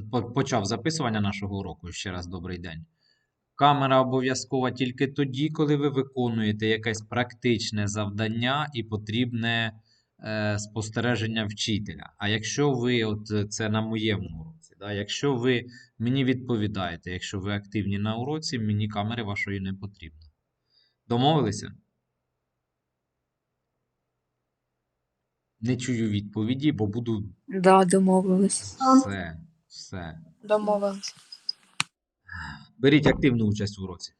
по- почав записування нашого уроку. Ще раз добрий день. Камера обов'язкова тільки тоді, коли ви виконуєте якесь практичне завдання і потрібне е, спостереження вчителя. А якщо ви, от це на моєму уроці, да, якщо ви мені відповідаєте, якщо ви активні на уроці, мені камери вашої не потрібно. Домовилися? Не чую відповіді, бо буду Да, домовились. все, все. Домовились. Беріть активну участь в уроці.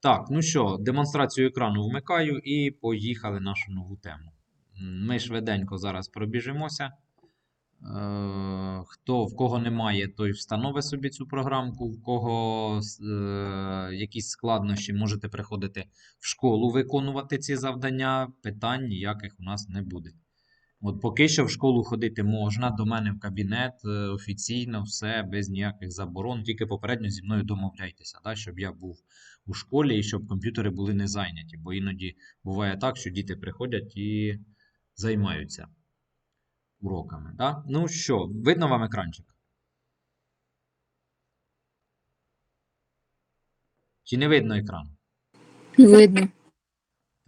Так, ну що, демонстрацію екрану вмикаю і поїхали нашу нову тему. Ми швиденько зараз пробіжимося. Е, хто, в кого немає, той встановить собі цю програмку. В кого е, якісь складнощі, можете приходити в школу виконувати ці завдання. Питань ніяких у нас не буде. От поки що в школу ходити можна, до мене в кабінет е, офіційно, все, без ніяких заборон. Тільки попередньо зі мною домовляйтеся, да, щоб я був у школі і щоб комп'ютери були не зайняті. Бо іноді буває так, що діти приходять і займаються уроками. Да? Ну що, видно вам екранчик? Чи не видно екран? Видно.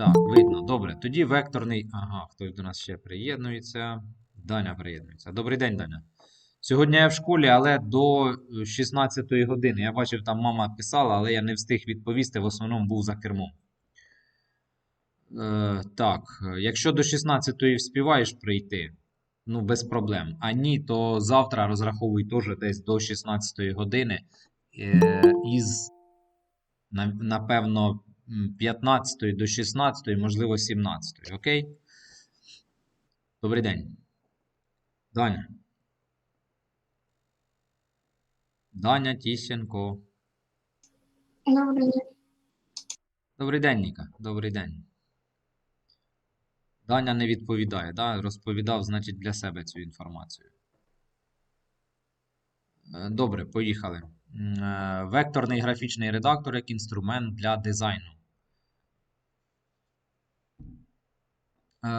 Так, видно. Добре. Тоді векторний. Ага, хтось до нас ще приєднується. Даня приєднується. Добрий день, Даня. Сьогодні я в школі, але до 16 години. Я бачив, там мама писала, але я не встиг відповісти. В основному був за кермом. Е, так, е, якщо до 16 вспіваєш прийти, ну без проблем. А ні, то завтра розраховуй теж десь до 16 години. Е, із, напевно, 15 до 16, можливо, 17. Окей? Добрий день. Даня. Даня Тіщенко. Добрий день. Добрий день, Ніка. Добрий день. Даня не відповідає, да? Розповідав, значить, для себе цю інформацію. Е, Добре, поїхали. Е, Векторний графічний редактор як інструмент для дизайну. Е,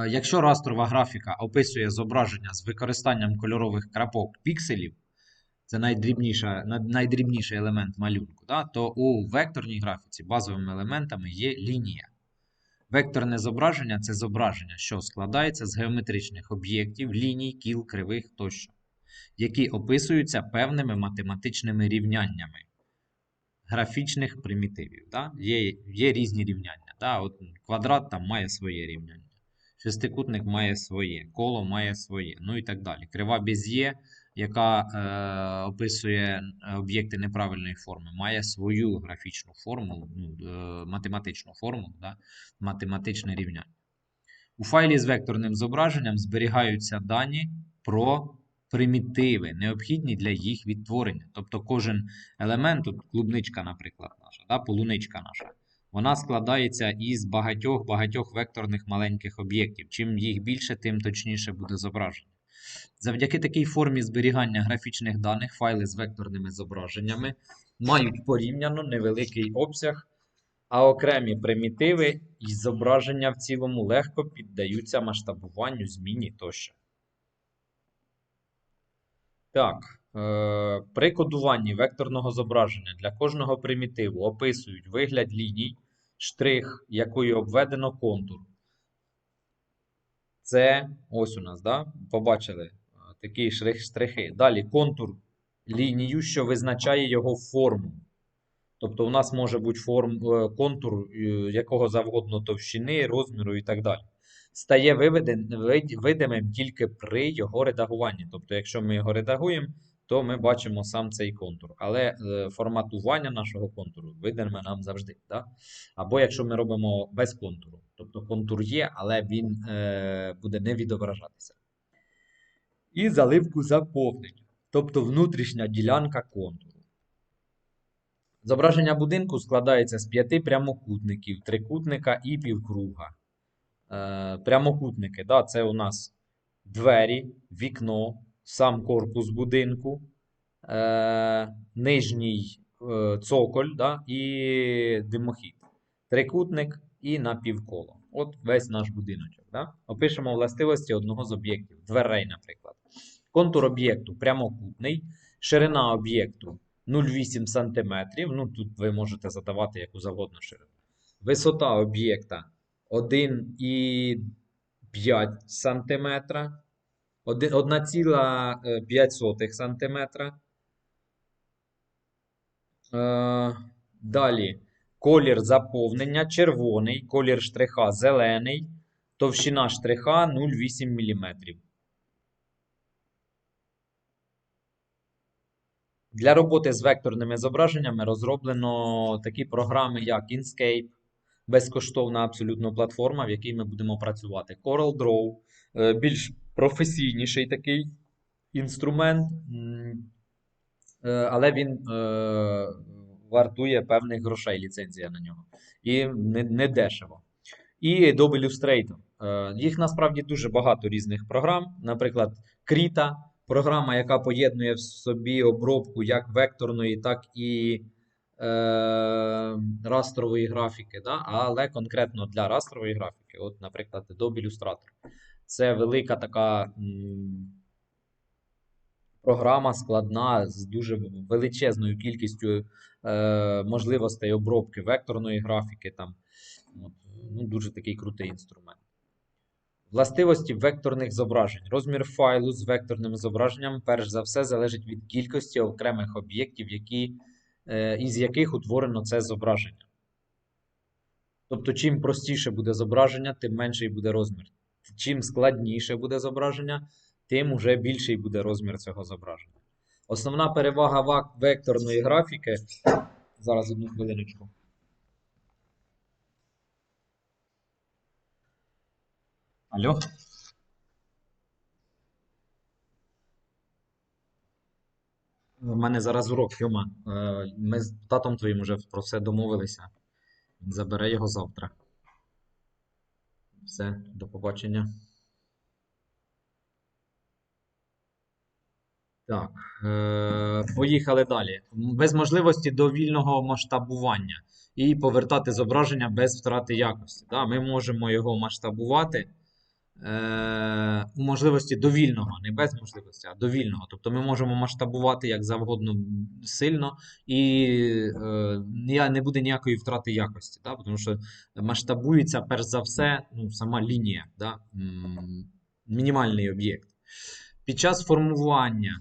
Якщо растрова графіка описує зображення з використанням кольорових крапок пікселів, це найдрібніша, найдрібніший елемент малюнку, да, то у векторній графіці базовими елементами є лінія. Векторне зображення це зображення, що складається з геометричних об'єктів, ліній, кіл, кривих тощо, які описуються певними математичними рівняннями графічних примітивів. Да? Є, є різні рівняння. Да? От квадрат там має своє рівняння, шестикутник має своє, коло має своє, ну і так далі. Крива Без'є, яка е, описує е, об'єкти неправильної форми, має свою графічну формулу, ну, е, математичну формулу, да? математичне рівняння. У файлі з векторним зображенням зберігаються дані про примітиви, необхідні для їх відтворення. Тобто кожен елемент, тут клубничка, наприклад, наша, да, полуничка наша, вона складається із багатьох-багатьох векторних маленьких об'єктів. Чим їх більше, тим точніше буде зображення. Завдяки такій формі зберігання графічних даних файли з векторними зображеннями мають порівняно невеликий обсяг, а окремі примітиви і зображення в цілому легко піддаються масштабуванню, зміні тощо. Так, е, при кодуванні векторного зображення для кожного примітиву описують вигляд ліній, штрих, якою обведено контур. Це ось у нас, да? Побачили такі штрих- штрихи. Далі контур лінію, що визначає його форму. Тобто у нас може бути форм, е, контур е, якого завгодно товщини, розміру і так далі. Стає видимим тільки при його редагуванні. Тобто, якщо ми його редагуємо, то ми бачимо сам цей контур. Але е, форматування нашого контуру видиме нам завжди. Да? Або якщо ми робимо без контуру. Тобто контур є, але він е, буде не відображатися. І заливку заповнення. Тобто внутрішня ділянка контуру. Зображення будинку складається з п'яти прямокутників, трикутника і півкруга. Е, прямокутники, да, це у нас двері, вікно, сам корпус будинку, е, нижній е, цоколь да, і димохід. Трикутник і напівколо. От весь наш будиночок. Да? Опишемо властивості одного з об'єктів, дверей, наприклад. Контур об'єкту прямокутний, Ширина об'єкту 0,8 см. Ну, тут ви можете задавати яку завгодно ширину. Висота об'єкта 1,5 см. 1,5 см. Е, Далі колір заповнення червоний, колір штриха зелений, товщина штриха 0,8 мм. Для роботи з векторними зображеннями розроблено такі програми, як Inkscape, безкоштовна абсолютно платформа, в якій ми будемо працювати. CorelDRAW, е, більш професійніший такий інструмент, е, але він е, вартує певних грошей ліцензія на нього. І не, не дешево. І Adobe Illustrator. Е, Їх насправді дуже багато різних програм. Наприклад, Krita, програма, яка поєднує в собі обробку як векторної, так і е, растрової графіки. Да? Але конкретно для растрової графіки, от, наприклад, Adobe Illustrator. Це велика така. Програма складна з дуже величезною кількістю е, можливостей обробки векторної графіки. Там, от, ну, дуже такий крутий інструмент. Властивості векторних зображень. Розмір файлу з векторним зображенням, перш за все, залежить від кількості окремих об'єктів, які, е, із яких утворено це зображення. Тобто, чим простіше буде зображення, тим менший буде розмір. Чим складніше буде зображення, тим уже більший буде розмір цього зображення. Основна перевага векторної графіки. Зараз одну хвилиночку. Алло? У мене зараз урок, Йома. Е, Ми з татом твоїм вже про все домовилися. Забере його завтра. Все, до побачення. Так, е, поїхали далі. Без можливості довільного масштабування і повертати зображення без втрати якості. Да, ми можемо його масштабувати е, у можливості довільного, не без можливості, а довільного. Тобто ми можемо масштабувати як завгодно сильно, і е, не буде ніякої втрати якості. Да, тому що масштабується перш за все ну, сама лінія, да, мінімальний об'єкт. Під час формування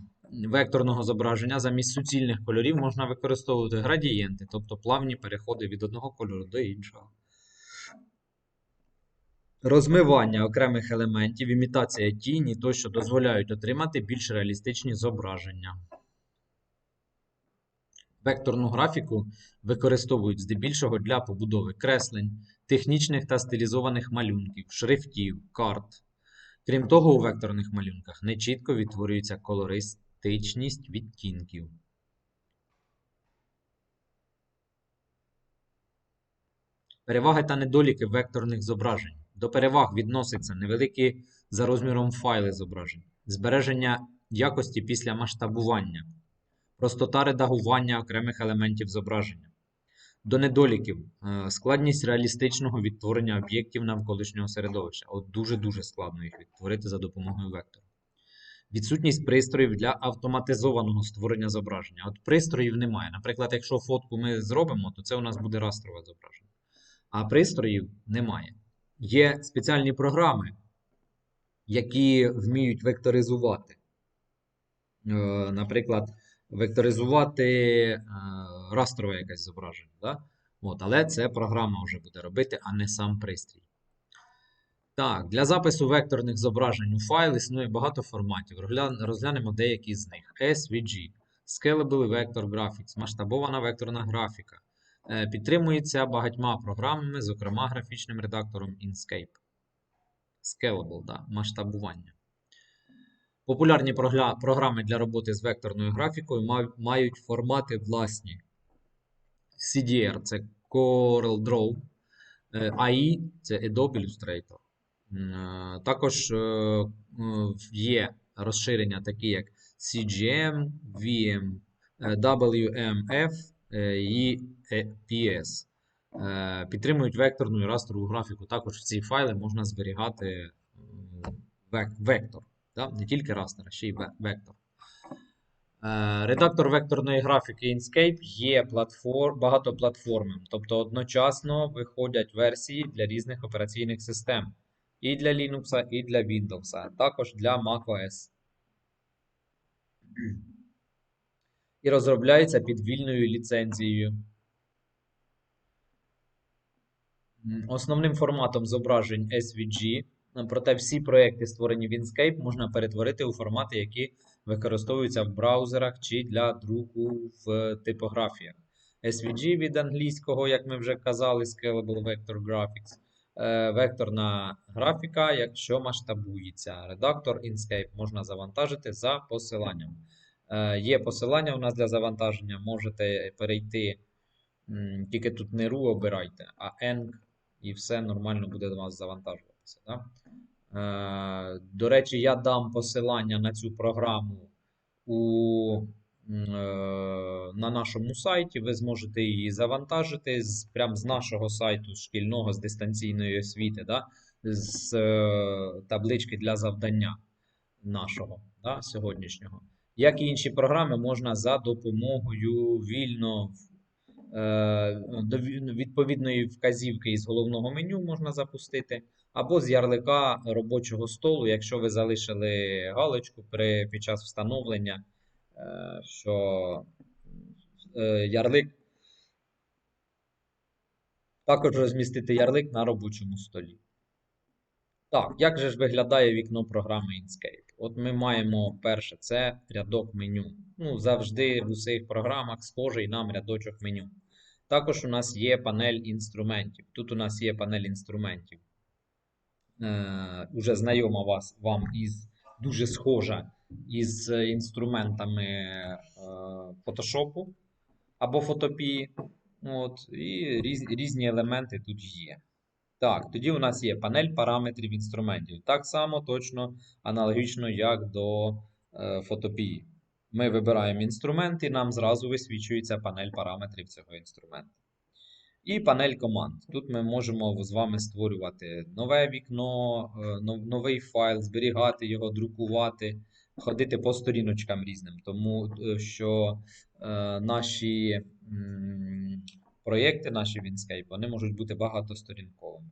векторного зображення замість суцільних кольорів можна використовувати градієнти, тобто плавні переходи від одного кольору до іншого. Розмивання окремих елементів, імітація тіні тощо дозволяють отримати більш реалістичні зображення. Векторну графіку використовують здебільшого для побудови креслень, технічних та стилізованих малюнків, шрифтів, карт. Крім того, у векторних малюнках нечітко відтворюється колористичність відтінків. Переваги та недоліки векторних зображень. До переваг відносяться невеликі за розміром файли зображень, збереження якості після масштабування, простота редагування окремих елементів зображення. До недоліків е, складність реалістичного відтворення об'єктів навколишнього середовища. От дуже-дуже складно їх відтворити за допомогою вектора. Відсутність пристроїв для автоматизованого створення зображення. От пристроїв немає. Наприклад, якщо фотку ми зробимо, то це у нас буде растрове зображення. А пристроїв немає. Є спеціальні програми, які вміють векторизувати. Е, Наприклад, векторизувати е, растрове якесь зображення. Да? От, але це програма вже буде робити, а не сам пристрій. Так, для запису векторних зображень у файл існує багато форматів. Розглянемо деякі з них. SVG, Scalable Vector Graphics, масштабована векторна графіка. Е, Підтримується багатьма програмами, зокрема графічним редактором Inkscape. Scalable, да, масштабування. Популярні програми для роботи з векторною графікою мають формати власні. CDR це CorelDRAW, е, AI це Adobe Illustrator. Е, Також е, е, є розширення, такі як CGM, VM, е, WMF е, і е, PS. Е, Підтримують векторну і растрову графіку. Також в ці файли можна зберігати вектор. Да? Не тільки растер, а ще й ве- вектор. Е, Редактор векторної графіки Inkscape є платформ, багатоплатформним, тобто одночасно виходять версії для різних операційних систем. І для Linux, і для Windows, а також для macOS. І розробляється під вільною ліцензією. Основним форматом зображень SVG, проте всі проекти, створені в Inkscape, можна перетворити у формати, які використовуються в браузерах чи для друку в типографіях. SVG від англійського, як ми вже казали, Scalable Vector Graphics. Е, Векторна графіка, якщо масштабується. Редактор Inkscape можна завантажити за посиланням. Е, Є посилання у нас для завантаження. Можете перейти. Тільки тут не RU обирайте, а ENG, і все нормально буде до вас завантажуватися. Да? Е, До речі, я дам посилання на цю програму у, е, на нашому сайті. Ви зможете її завантажити з, прямо з нашого сайту шкільного з дистанційної освіти, да? з таблички для завдання нашого да? сьогоднішнього. Як і інші програми, можна за допомогою вільно е, до ві- відповідної вказівки із головного меню можна запустити, або з ярлика робочого столу, якщо ви залишили галочку при, під час встановлення, е, що е, ярлик. Також розмістити ярлик на робочому столі. Так, як же ж виглядає вікно програми Inkscape? От ми маємо перше, це рядок меню. Ну, завжди в усіх програмах схожий нам рядочок меню. Також у нас є панель інструментів. Тут у нас є панель інструментів. Е, уже знайома вас, вам із дуже схожа із інструментами е, Photoshop або фотопії. От, і різ, різні елементи тут є. Так, тоді у нас є панель параметрів інструментів. Так само точно аналогічно, як до е, фотопії. Ми вибираємо інструмент, і нам зразу висвічується панель параметрів цього інструменту. І панель команд. Тут ми можемо з вами створювати нове вікно, е, новий файл, зберігати його, друкувати, ходити по сторіночкам різним. Тому е, що е, наші м, проєкти, наші в Inkscape, вони можуть бути багатосторінковими.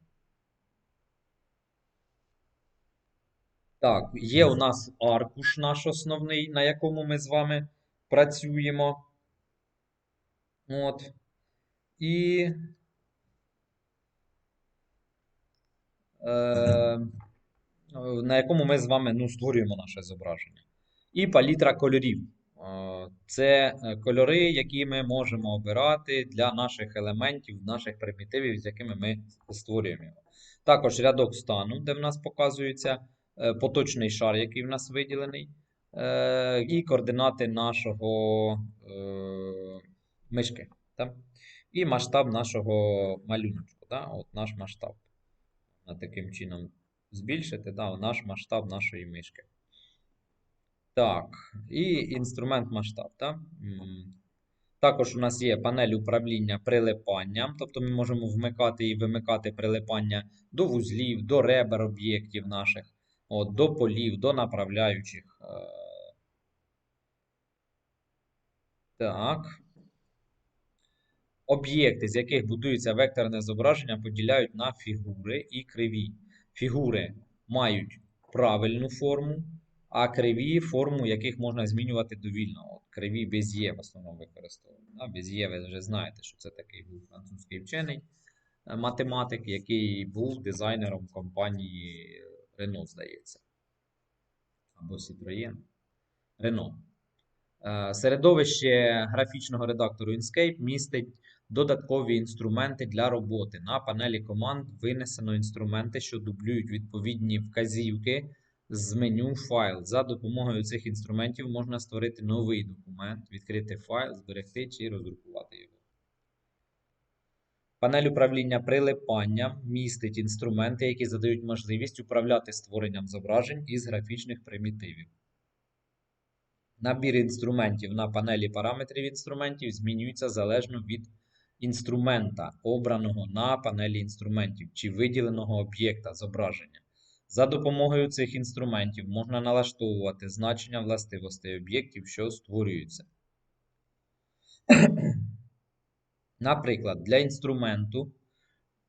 Так, є у нас аркуш наш основний, на якому ми з вами працюємо. От. І. Е, на якому ми з вами ну, створюємо наше зображення. І палітра кольорів. Це е, кольори, які ми можемо обирати для наших елементів, наших примітивів, з якими ми створюємо його. Також рядок стану, де в нас показується е, поточний шар, який в нас виділений, е, і координати нашого мишки. І масштаб нашого малюночку. От наш масштаб. Таким чином збільшити наш масштаб нашої мишки. Так, і інструмент масштаб. Так? Також у нас є панель управління прилипанням, тобто ми можемо вмикати і вимикати прилипання до вузлів, до ребер об'єктів наших, от, до полів, до направляючих. Е, Так. Об'єкти, з яких будується векторне зображення, поділяють на фігури і криві. Фігури мають правильну форму, а криві форму, яких можна змінювати довільно. От, криві Без'є в основному використовують. Без'є, ви вже знаєте, що це такий був французький вчений е, математик, який був дизайнером компанії Renault, здається. Або Citroën. Renault. Е, Середовище графічного редактору Inkscape містить додаткові інструменти для роботи. На панелі команд винесено інструменти, що дублюють відповідні вказівки з меню файл. За допомогою цих інструментів можна створити новий документ, відкрити файл, зберегти чи роздрукувати його. Панель управління прилипання містить інструменти, які задають можливість управляти створенням зображень із графічних примітивів. Набір інструментів на панелі параметрів інструментів змінюється залежно від інструмента, обраного на панелі інструментів чи виділеного об'єкта зображення. За допомогою цих інструментів можна налаштовувати значення властивостей об'єктів, що створюються. Наприклад, для інструменту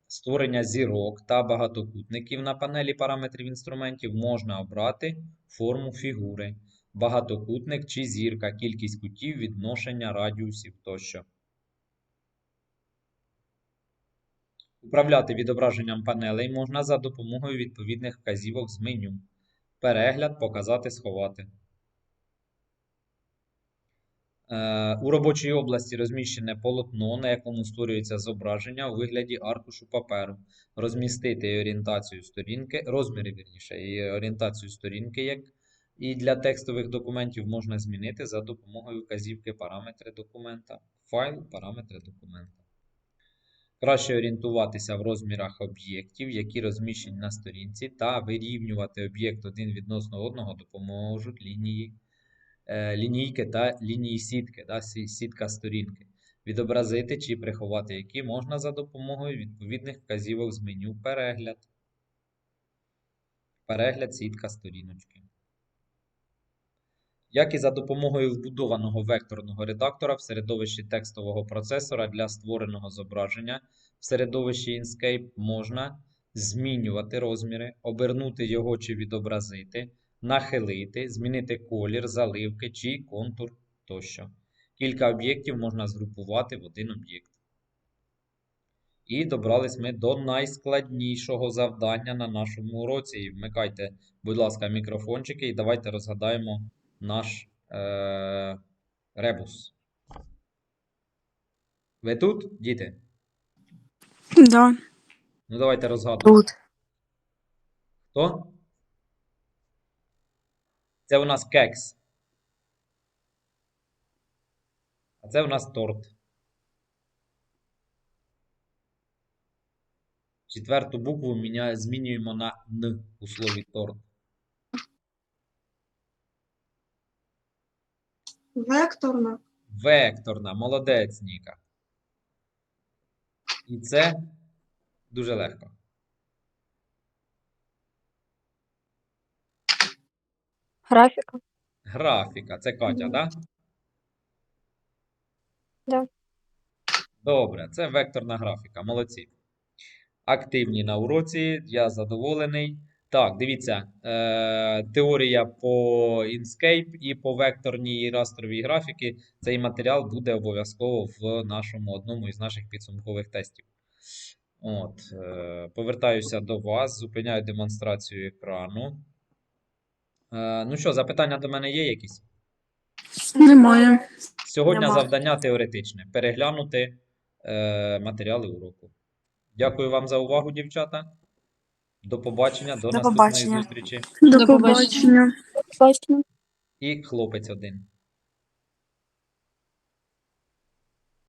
створення зірок та багатокутників на панелі параметрів інструментів можна обрати форму фігури, багатокутник чи зірка, кількість кутів, відношення радіусів тощо. Управляти відображенням панелей можна за допомогою відповідних вказівок з меню. Перегляд, показати, сховати. Е, У робочій області розміщене полотно, на якому створюється зображення у вигляді аркушу паперу. Розмістити орієнтацію сторінки, розміри, вірніше, і орієнтацію сторінки, як і для текстових документів можна змінити за допомогою вказівки параметри документа. Файл, параметри документа. Краще орієнтуватися в розмірах об'єктів, які розміщені на сторінці, та вирівнювати об'єкт один відносно одного допоможуть лінії, е, лінійки та лінії сітки, да, сітка сторінки. Відобразити чи приховати які можна за допомогою відповідних вказівок з меню Перегляд. Перегляд сітка сторіночки. Як і за допомогою вбудованого векторного редактора в середовищі текстового процесора для створеного зображення в середовищі Inkscape можна змінювати розміри, обернути його чи відобразити, нахилити, змінити колір, заливки чи контур тощо. Кілька об'єктів можна згрупувати в один об'єкт. І добрались ми до найскладнішого завдання на нашому уроці. Вмикайте, будь ласка, мікрофончики і давайте розгадаємо наш е- ребус. Ви тут, діти? Да. Ну, давайте розгадуємо. Тут. Хто? Це у нас кекс. А це у нас торт. Четверту букву міня... змінюємо на Н у слові торт. Векторна. Векторна, молодець, Ніка. І це дуже легко. Графіка. Графіка. Це Катя, так? Да. Добре, це векторна графіка. Молодці. Активні на уроці, я задоволений. Так, дивіться, е, теорія по Inkscape і по векторній і растровій графіки. Цей матеріал буде обов'язково в нашому одному із наших підсумкових тестів. От, е, повертаюся до вас, зупиняю демонстрацію екрану. Е, ну що, запитання до мене є якісь? Немає. Сьогодні Нема. завдання теоретичне. Переглянути е, матеріали уроку. Дякую вам за увагу, дівчата. До побачення, до До наступної побачення. зустрічі. До До побачення. побачення. І хлопець один.